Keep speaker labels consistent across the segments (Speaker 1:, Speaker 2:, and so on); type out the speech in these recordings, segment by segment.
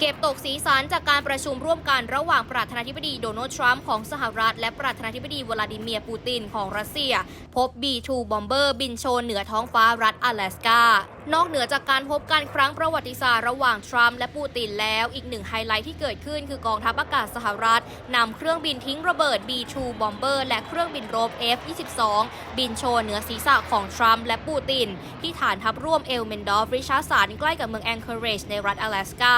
Speaker 1: เก็บตกสีสันจากการประชุมร่วมกันระหว่างประธานาธิบดีโดนัลด์ทรัมป์ของสหรัฐ และประธานาธิบดีวลาดิเมียร์ปูตินของรัสเซีย พบ B2 บอมเบอร์บินโชนเหนือท้องฟ้ารัฐ阿拉สกา นอกเหนือจากการพบกันครั้งประวัติศาสตร์ระหว่างทรัมป์และปูตินแล้ว อีกหนึ่งไฮไลท์ที่เกิดขึ้นคือกองทัพอากาศสหรัฐนำเครื่องบินทิ้งระเบิด B2 บอมเบอร์และเครื่องบินรบ F-22 บินโชว์เหนือศีรษะของทรัมป์และปูติน ที่ฐานทัพร่วมเอลเมนดอฟริชาร์สันใกล้กับเมืองแองเคอเรจในรัฐ阿拉สกา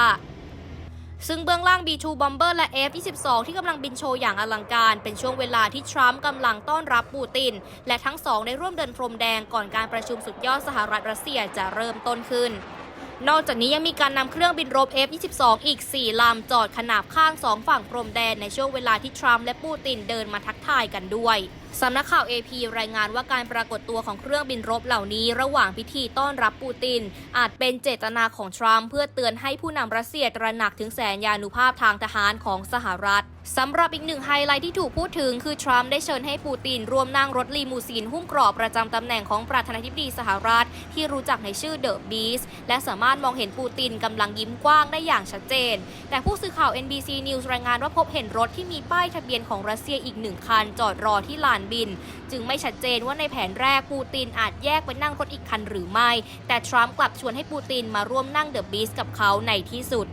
Speaker 1: ซึ่งเบื้องล่าง B2 Bomber และ F22 ที่กำลังบินโชว์อย่างอลังการ เป็นช่วงเวลาที่ทรัมป์กำลังต้อนรับปูติน และทั้งสองได้ร่วมเดินพรมแดงก่อนการประชุมสุดยอดสหรัฐรัสเซียจะเริ่มต้นขึ้นนอกจากนี้ยังมีการนำเครื่องบินรบ F22 อีก 4 ลำจอดขนาบข้างสองฝั่งพรมแดนในช่วงเวลาที่ทรัมป์และปูตินเดินมาทักทายกันด้วย สำนักข่าว AP รายงานว่าการปรากฏตัวของเครื่องบินรบเหล่านี้ ระหว่างพิธีต้อนรับปูติน อาจเป็นเจตนาของทรัมป์เพื่อเตือนให้ผู้นำรัสเซียตระหนักถึงแสนยานุภาพทางทหารของสหรัฐสำหรับอีกหนึ่งไฮไลท์ที่ถูกพูดถึงคือ ทรัมป์ได้เชิญให้ปูตินร่วมนั่งรถลีมูซีนหุ้มกรอบประจำตำแหน่งของประธานาธิบดีสหรัฐ ที่รู้จักในชื่อเดอะบีสและสามารถมองเห็นปูตินกำลังยิ้มกว้างได้อย่างชัดเจน แต่ผู้สื่อข่าว NBC News รายงานว่าพบเห็นรถที่มีป้ายทะเบียนของรัสเซียอีกหนึ่งคันจอดรอที่ลานบิน จึงไม่ชัดเจนว่าในแผนแรกปูตินอาจแยกไปนั่งรถอีกคันหรือไม่ แต่ทรัมป์กลับชวนให้ปูตินมาร่วมนั่งเดอะบีสกับเขาในที่สุด